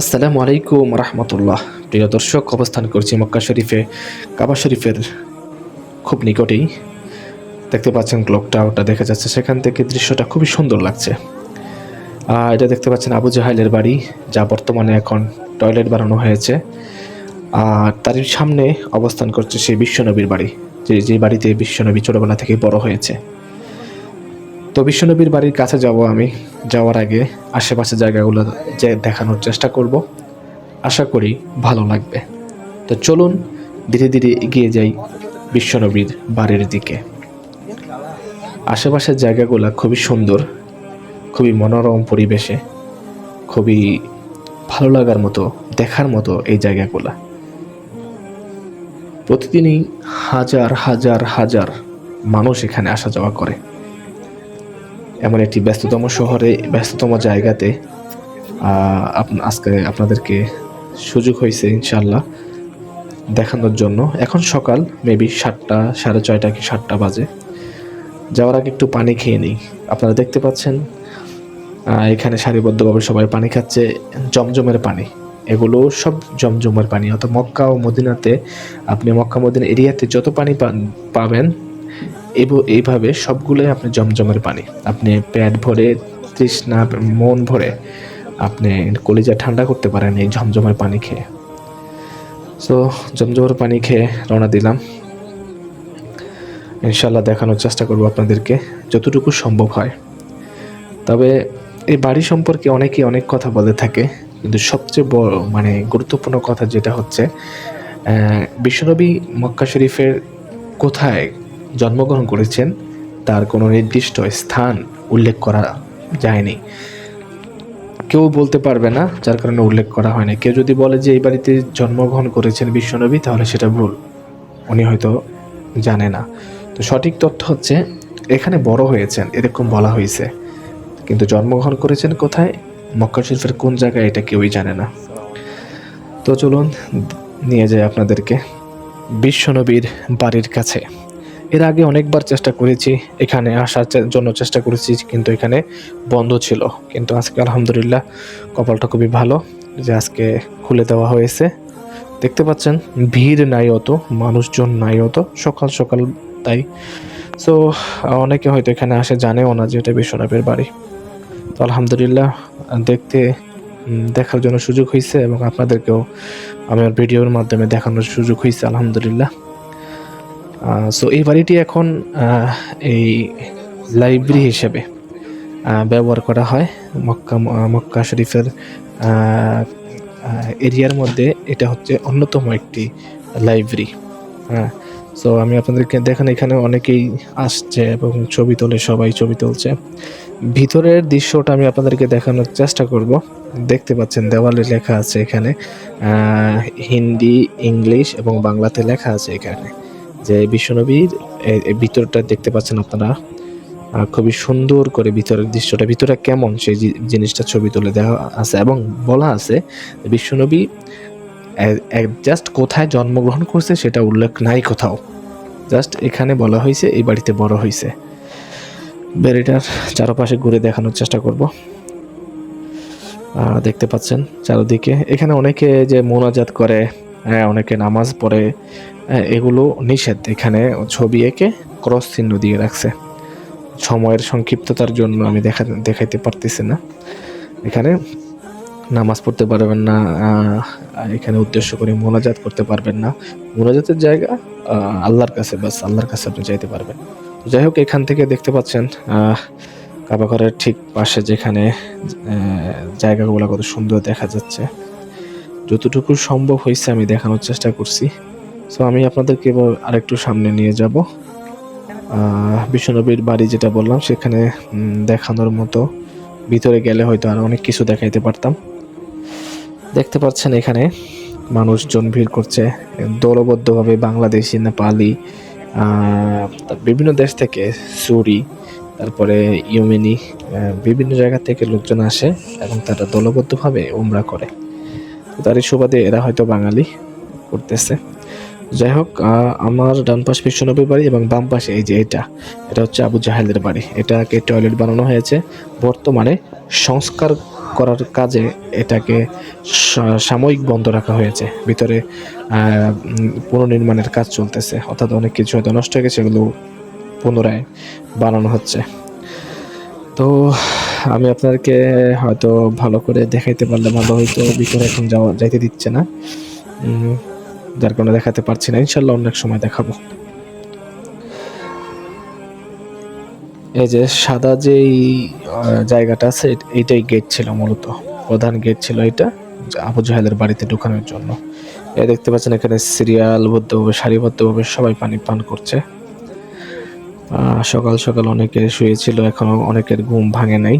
আসসালামু আলাইকুম রহমতুল্লাহ। প্রিয় দর্শক, অবস্থান করছি মক্কা শরীফে, কাবা শরীফের খুব নিকটেই। দেখতে পাচ্ছেন ক্লক টাওয়ারটা দেখা যাচ্ছে সেখান থেকে দৃশ্যটা খুবই সুন্দর লাগছে। আর এটা দেখতে পাচ্ছেন আবু জাহাইলের বাড়ি, যা বর্তমানে এখন টয়লেট বানানো হয়েছে। আর তার সামনে অবস্থান করছে সেই বিশ্বনবীর বাড়ি, যে যে বাড়িতে বিশ্বনবী ছোটবেলা থেকে বড় হয়েছে। তো বিশ্বনবীর বাড়ির কাছে যাব আমি। যাওয়ার আগে আশেপাশে জায়গাগুলো যে দেখানোর চেষ্টা করব। আশা করি ভালো লাগবে। তো চলুন ধীরে ধীরে এগিয়ে যাই বিশ্বনবীর বাড়ির দিকে। আশেপাশের জায়গাগুলো খুবই সুন্দর, খুবই মনোরম পরিবেশে, খুবই ভালো লাগার মতো, দেখার মতো এই জায়গাগুলো। প্রতিদিনই হাজার হাজার হাজার মানুষ এখানে আসা যাওয়া করে। এমন একটি ব্যস্ততম শহরে, ব্যস্ততম জায়গাতে আজকে আপনাদেরকে সুযোগ হয়েছে ইনশাল্লাহ দেখানোর জন্য। এখন সকাল মেবি সাতটা, সাড়ে ছয়টা কি সাতটা বাজে। যাওয়ার আগে একটু পানি খেয়ে নিই। আপনারা দেখতে পাচ্ছেন এখানে সারিবদ্ধভাবে সবাই পানি খাচ্ছে, জমজমের পানি। এগুলো সব জমজমের পানি, অর্থাৎ মক্কা ও মদিনাতে আপনি মক্কা মদিনা এরিয়াতে যত পানি পাবেন এইভাবে সবগুলোই আপনি জমজমের পানি। আপনি পেট ভরে, তৃষ্ণা, মন ভরে আপনি কলিজা ঠান্ডা করতে পারেন এই ঝমঝমের পানি খেয়ে। সো জমজমের পানি খেয়ে রওনা দিলাম। ইনশাল্লাহ দেখানোর চেষ্টা করব আপনাদেরকে, যতটুকু সম্ভব হয়। তবে এই বাড়ি সম্পর্কে অনেকে অনেক কথা বলে থাকে, কিন্তু সবচেয়ে বড় মানে গুরুত্বপূর্ণ কথা যেটা হচ্ছে বিশ্বনবী মক্কা শরীফের কোথায় জন্মগ্রহণ করেছেন, তার কোনো নির্দিষ্ট স্থান উল্লেখ করা যায়নি। কেউ বলতে পারবে না যার কারণে উল্লেখ করা হয়নি। কেউ যদি বলে যে এই বাড়িতে জন্মগ্রহণ করেছেন বিশ্বনবী, তাহলে সেটা ভুল। উনি হয়তো জানে না। তো সঠিক তথ্য হচ্ছে, এখানে বড় হয়েছেন, এরকম বলা হয়েছে। কিন্তু জন্মগ্রহণ করেছেন কোথায়? মক্কা শরীফের কোন জায়গায়, এটা কেউই জানে না। তো চলুন, নিয়ে যাই আপনাদেরকে। বিশ্বনবীর বাড়ির কাছে। এর আগে অনেকবার চেষ্টা করেছি, এখানে আসার জন্য চেষ্টা করেছি, কিন্তু এখানে বন্ধ ছিল। কিন্তু আজকে আলহামদুলিল্লাহ কপালটা খুবই ভালো যে আজকে খুলে দেওয়া হয়েছে। দেখতে পাচ্ছেন, ভিড় নাই অত, মানুষজন নাই অত, সকাল সকাল তাই। সো অনেকে হয়তো এখানে আসে, জানেও না যে এটা বিশ্বনবীর বাড়ি। তো আলহামদুলিল্লাহ, দেখতে দেখার জন্য সুযোগ হয়েছে এবং আপনাদেরকেও আমার ভিডিওর মাধ্যমে দেখানোর সুযোগ হয়েছে আলহামদুলিল্লাহ। সো এই বাড়িটি এখন এই লাইব্রেরি হিসেবে ব্যবহার করা হয়। মক্কা মক্কা শরীফের এরিয়ার মধ্যে এটা হচ্ছে অন্যতম একটি লাইব্রেরি হ্যাঁ সো আমি আপনাদেরকে, দেখেন এখানে অনেকেই আসছে এবং ছবি তোলে, সবাই ছবি তুলছে। ভিতরের দৃশ্যটা আমি আপনাদেরকে দেখানোর চেষ্টা করব। দেখতে পাচ্ছেন, দেওয়ালে লেখা আছে এখানে হিন্দি, ইংলিশ এবং বাংলাতে লেখা আছে এখানে। যে বিশ্বনবীর ভিতরটা দেখতে পাচ্ছেন আপনারা। খুবই সুন্দর করে ভিতরের দৃশ্যটা, ভিতরে কেমন সেই জিনিসটা ছবি তুলে দেওয়া আছে এবং বলা আছে, বিশ্বনবী জাস্ট কোথায় জন্মগ্রহণ করছে সেটা উল্লেখ নাই কোথাও। জাস্ট এখানে বলা হয়েছে, এই বাড়িতে বড় হয়েছে। বাড়িটার চারপাশে ঘুরে দেখানোর চেষ্টা করব। দেখতে পাচ্ছেন চারিদিকে। এখানে অনেকে যে মোনাজাত করে হ্যাঁ অনেকে নামাজ পড়ে এগুলো নিষেধ। এখানে ছবি এঁকে ক্রস চিহ্ন দিয়ে রাখছে। সময়ের সংক্ষিপ্ততার জন্য আমি দেখা, দেখাইতে পারতেছি না। এখানে নামাজ পড়তে পারবেন না এখানে উদ্দেশ্য করে মোনাজাত করতে পারবেন না। মোনাজাতের জায়গা আল্লাহর কাছে, বাস আল্লাহর কাছে আপনি যাইতে পারবেন। যাই হোক, এখান থেকে দেখতে পাচ্ছেন কাবাঘরের ঠিক পাশে যেখানে জায়গাগুলো কত সুন্দর দেখা যাচ্ছে। যতটুকু সম্ভব হয়েছে আমি দেখানোর চেষ্টা করছি। সো আমি আপনাদেরকে এবার আরেকটু সামনে নিয়ে যাব। আহ, বিশ্বনবীর বাড়ি যেটা বললাম সেখানে দেখানোর মতো। ভিতরে গেলে হয়তো আর অনেক কিছু দেখাইতে পারতাম। দেখতে পাচ্ছেন এখানে মানুষজন ভিড় করছে। দলবদ্ধভাবে বাংলাদেশি নেপালি বিভিন্ন দেশ থেকে সুরি তারপরে ইউমেনি বিভিন্ন জায়গা থেকে লোকজন আসে এবং তারা দলবদ্ধভাবে উমরা করে। তারই সুবাদে এরা হয়তো বাঙালি করতেছে। যাই হোক আমার ডান পাশ বিশ্বনবীর বাড়ি এবং বাম পাশে এই যে এটা এটা হচ্ছে আবু জাহেলের বাড়ি। এটাকে টয়লেট বানানো হয়েছে। বর্তমানে সংস্কার করার কাজে এটাকে সাময়িক বন্ধ রাখা হয়েছে। ভিতরে পুনর্নির্মাণের কাজ চলতেছে। অর্থাৎ অনেক কিছু হয়তো নষ্ট হয়ে গেছে, এগুলো পুনরায় বানানো হচ্ছে। তো আমি আপনাদেরকে হয়তো ভালো করে দেখাইতে পারলে ভালো হয়তো ভিতরে এখন যাওয়া, যাইতে দিচ্ছে না। যার কারণে দেখাতে পারছি না। ইনশাল্লাহ অনেক সময় দেখাবো। এই যে সাদা যেই জায়গাটা আছে এইটাই গেট ছিল মূলত। প্রধান গেট ছিল এটা আবু জাহেলের বাড়িতে ঢুকানোর জন্য। এই দেখতে পাচ্ছেন এখানে সিরিয়ালবদ্ধভাবে সারিবদ্ধভাবে সবাই পানি পান করছে। সকাল সকাল অনেকে শুয়েছিল, এখনও অনেকের ঘুম ভাঙে নাই।